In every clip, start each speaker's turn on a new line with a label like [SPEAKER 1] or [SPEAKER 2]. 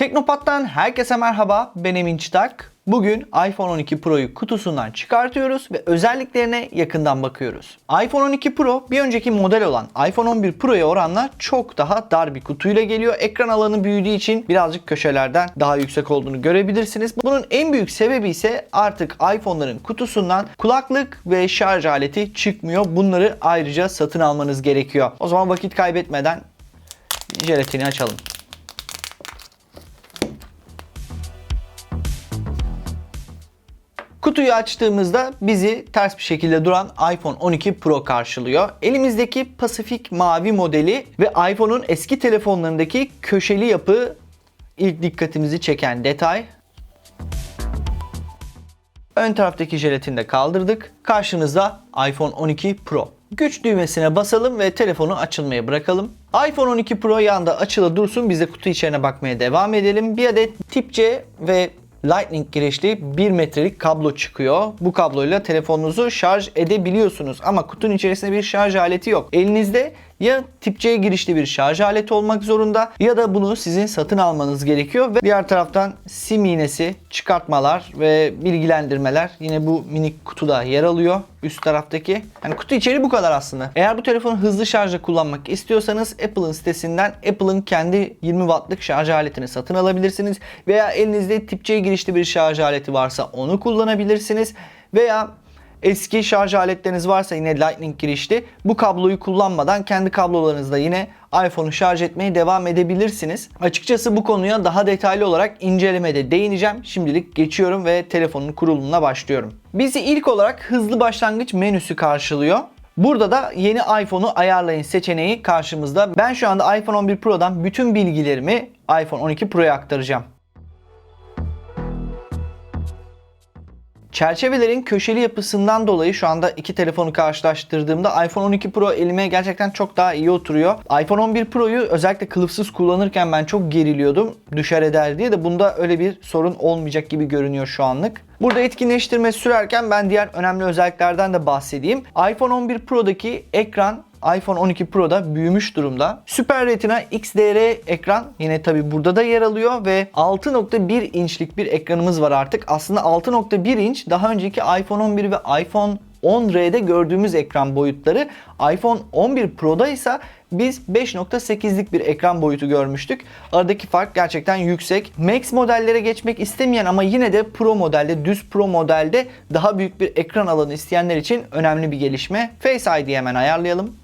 [SPEAKER 1] Teknopat'tan herkese merhaba. Ben Emin Çıtak. Bugün iPhone 12 Pro'yu kutusundan çıkartıyoruz ve özelliklerine yakından bakıyoruz. iPhone 12 Pro bir önceki model olan iPhone 11 Pro'ya oranla çok daha dar bir kutuyla geliyor. Ekran alanı büyüdüğü için birazcık köşelerden daha yüksek olduğunu görebilirsiniz. Bunun en büyük sebebi ise artık iPhone'ların kutusundan kulaklık ve şarj aleti çıkmıyor. Bunları ayrıca satın almanız gerekiyor. O zaman vakit kaybetmeden jelatini açalım. Kutuyu açtığımızda bizi ters bir şekilde duran iPhone 12 Pro karşılıyor. Elimizdeki Pasifik mavi modeli ve iPhone'un eski telefonlarındaki köşeli yapı ilk dikkatimizi çeken detay. Ön taraftaki jelatini de kaldırdık. Karşınızda iPhone 12 Pro. Güç düğmesine basalım ve telefonu açılmaya bırakalım. iPhone 12 Pro yanda açılı dursun. Biz de kutu içerine bakmaya devam edelim. Bir adet tip C ve Lightning girişli 1 metrelik kablo çıkıyor. Bu kabloyla telefonunuzu şarj edebiliyorsunuz ama kutunun içerisinde bir şarj aleti yok. Elinizde ya tip C girişli bir şarj aleti olmak zorunda ya da bunu sizin satın almanız gerekiyor ve diğer taraftan sim iğnesi, çıkartmalar ve bilgilendirmeler yine bu minik kutuda yer alıyor üst taraftaki. Yani kutu içeri bu kadar aslında. Eğer bu telefonu hızlı şarjla kullanmak istiyorsanız Apple'ın sitesinden Apple'ın kendi 20 wattlık şarj aletini satın alabilirsiniz veya elinizde tip C girişli bir şarj aleti varsa onu kullanabilirsiniz veya Eski şarj aletleriniz varsa yine Lightning girişli bu kabloyu kullanmadan kendi kablolarınızla yine iPhone'u şarj etmeye devam edebilirsiniz. Açıkçası bu konuya daha detaylı olarak incelemede değineceğim. Şimdilik geçiyorum ve telefonun kurulumuna başlıyorum. Bizi ilk olarak hızlı başlangıç menüsü karşılıyor. Burada da yeni iPhone'u ayarlayın seçeneği karşımızda. Ben şu anda iPhone 11 Pro'dan bütün bilgilerimi iPhone 12 Pro'ya aktaracağım. Çerçevelerin köşeli yapısından dolayı şu anda iki telefonu karşılaştırdığımda iPhone 12 Pro elime gerçekten çok daha iyi oturuyor. iPhone 11 Pro'yu özellikle kılıfsız kullanırken ben çok geriliyordum. Düşer eder diye de bunda öyle bir sorun olmayacak gibi görünüyor şu anlık. Burada etkinleştirme sürerken ben diğer önemli özelliklerden de bahsedeyim. iPhone 11 Pro'daki ekran iPhone 12 Pro'da büyümüş durumda. Super Retina XDR ekran yine tabi burada da yer alıyor ve 6.1 inçlik bir ekranımız var artık. Aslında 6.1 inç daha önceki iPhone 11 ve iPhone 10R'de gördüğümüz ekran boyutları. iPhone 11 Pro'da ise biz 5.8'lik bir ekran boyutu görmüştük. Aradaki fark gerçekten yüksek. Max modellere geçmek istemeyen ama yine de Pro modelde, düz Pro modelde daha büyük bir ekran alanı isteyenler için önemli bir gelişme. Face ID'yi hemen ayarlayalım.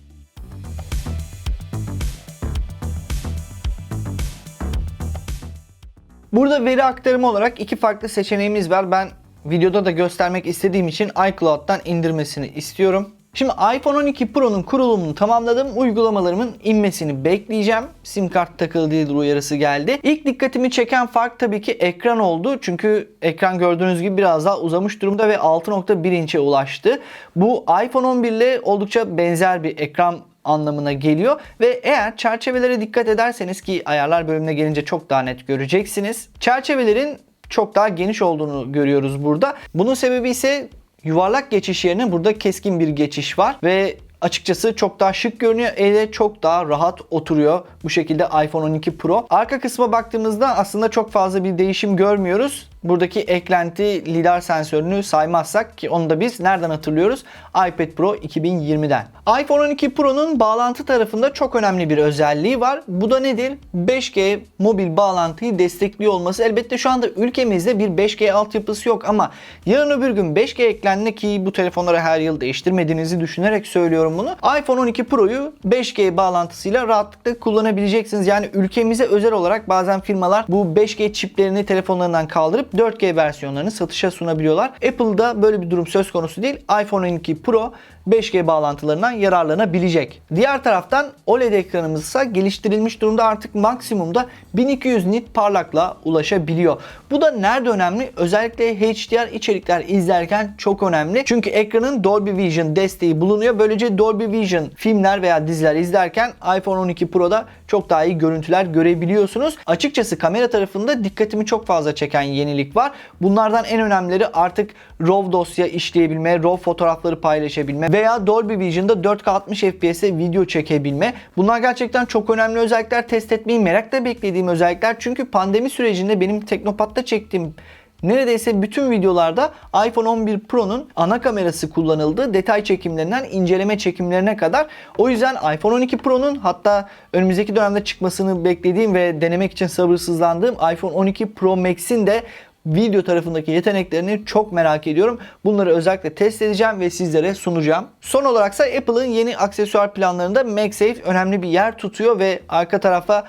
[SPEAKER 1] Burada veri aktarımı olarak iki farklı seçeneğimiz var. Ben videoda da göstermek istediğim için iCloud'dan indirmesini istiyorum. Şimdi iPhone 12 Pro'nun kurulumunu tamamladım. Uygulamalarımın inmesini bekleyeceğim. Sim kart takılı değildir uyarısı geldi. İlk dikkatimi çeken fark tabii ki ekran oldu. Çünkü ekran gördüğünüz gibi biraz daha uzamış durumda ve 6.1 inçe ulaştı. Bu iPhone 11 ile oldukça benzer bir ekran anlamına geliyor ve eğer çerçevelere dikkat ederseniz ki ayarlar bölümüne gelince çok daha net göreceksiniz. Çerçevelerin çok daha geniş olduğunu görüyoruz burada. Bunun sebebi ise yuvarlak geçiş yerine burada keskin bir geçiş var ve açıkçası çok daha şık görünüyor. Ele çok daha rahat oturuyor bu şekilde iPhone 12 Pro. Arka kısma baktığımızda aslında çok fazla bir değişim görmüyoruz. Buradaki eklenti lidar sensörünü saymazsak ki onu da biz nereden hatırlıyoruz? iPad Pro 2020'den. iPhone 12 Pro'nun bağlantı tarafında çok önemli bir özelliği var. Bu da nedir? 5G mobil bağlantıyı destekliyor olması. Elbette şu anda ülkemizde bir 5G altyapısı yok ama yarın öbür gün 5G eklendiğinde ki bu telefonları her yıl değiştirmediğinizi düşünerek söylüyorum bunu. iPhone 12 Pro'yu 5G bağlantısıyla rahatlıkla kullanabileceksiniz. Yani ülkemize özel olarak bazen firmalar bu 5G çiplerini telefonlarından kaldırıp 4G versiyonlarını satışa sunabiliyorlar. Apple'da böyle bir durum söz konusu değil. iPhone 12 Pro 5G bağlantılarından yararlanabilecek. Diğer taraftan OLED ekranımız ise geliştirilmiş durumda artık maksimumda 1200 nit parlaklığa ulaşabiliyor. Bu da nerede önemli? Özellikle HDR içerikler izlerken çok önemli. Çünkü ekranın Dolby Vision desteği bulunuyor. Böylece Dolby Vision filmler veya diziler izlerken iPhone 12 Pro'da çok daha iyi görüntüler görebiliyorsunuz. Açıkçası kamera tarafında dikkatimi çok fazla çeken yenilik var. Bunlardan en önemlileri artık RAW dosya işleyebilme, RAW fotoğrafları paylaşabilme veya Dolby Vision'da 4K 60 FPS'e video çekebilme. Bunlar gerçekten çok önemli özellikler. Test etmeyi merakla beklediğim özellikler. Çünkü pandemi sürecinde benim Teknopat'ta çektiğim Neredeyse bütün videolarda iPhone 11 Pro'nun ana kamerası kullanıldı. Detay çekimlerinden inceleme çekimlerine kadar. O yüzden iPhone 12 Pro'nun hatta önümüzdeki dönemde çıkmasını beklediğim ve denemek için sabırsızlandığım iPhone 12 Pro Max'in de video tarafındaki yeteneklerini çok merak ediyorum. Bunları özellikle test edeceğim ve sizlere sunacağım. Son olaraksa Apple'ın yeni aksesuar planlarında MagSafe önemli bir yer tutuyor ve arka tarafa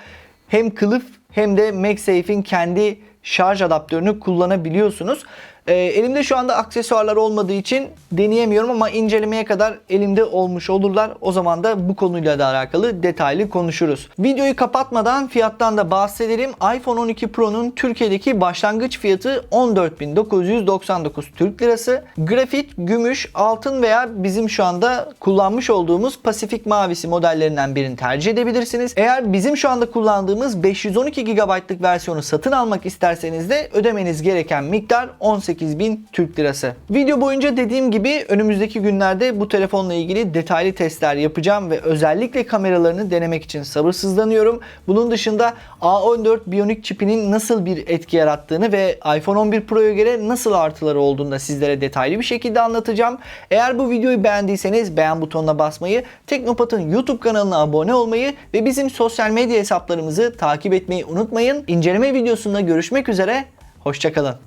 [SPEAKER 1] hem kılıf hem de MagSafe'in kendi şarj adaptörünü kullanabiliyorsunuz. Ee, elimde şu anda aksesuarlar olmadığı için deneyemiyorum ama incelemeye kadar elimde olmuş olurlar. O zaman da bu konuyla da alakalı detaylı konuşuruz. Videoyu kapatmadan fiyattan da bahsedelim. iPhone 12 Pro'nun Türkiye'deki başlangıç fiyatı 14.999 Türk Lirası. Grafit, gümüş, altın veya bizim şu anda kullanmış olduğumuz Pasifik mavisi modellerinden birini tercih edebilirsiniz. Eğer bizim şu anda kullandığımız 512 GB'lık versiyonu satın almak isterseniz de ödemeniz gereken miktar 18.000 Türk Lirası. Video boyunca dediğim gibi önümüzdeki günlerde bu telefonla ilgili detaylı testler yapacağım ve özellikle kameralarını denemek için sabırsızlanıyorum. Bunun dışında A14 Bionic çipinin nasıl bir etki yarattığını ve iPhone 11 Pro'ya göre nasıl artıları olduğunu da sizlere detaylı bir şekilde anlatacağım. Eğer bu videoyu beğendiyseniz beğen butonuna basmayı, Teknopat'ın YouTube kanalına abone olmayı ve bizim sosyal medya hesaplarımızı takip etmeyi unutmayın. İnceleme videosunda görüşmek üzere, hoşçakalın.